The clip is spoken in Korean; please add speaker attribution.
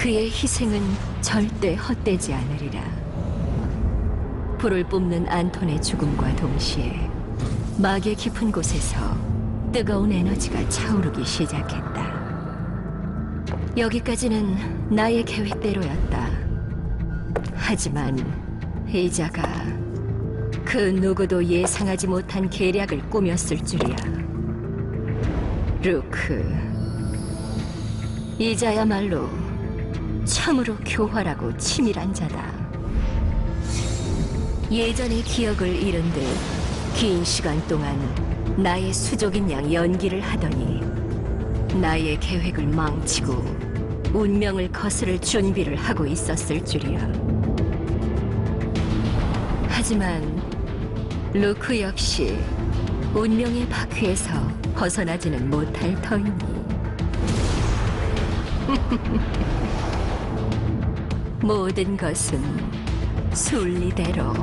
Speaker 1: 그의 희생은 절대 헛되지 않으리라. 불을 뿜는 안톤의 죽음과 동시에 막의 깊은 곳에서 뜨거운 에너지가 차오르기 시작했다. 여기까지는 나의 계획대로였다. 하지만 이자가 그 누구도 예상하지 못한 계략을 꾸몄을 줄이야. 루크, 이자야말로 참으로 교활하고 치밀한 자다. 예전의 기억을 잃은 듯 긴 시간 동안 나의 수족인 양 연기를 하더니 나의 계획을 망치고 운명을 거스를 준비를 하고 있었을 줄이야. 하지만 루크 역시 운명의 바퀴에서 벗어나지는 못할 터이니 모든 것은 순리대로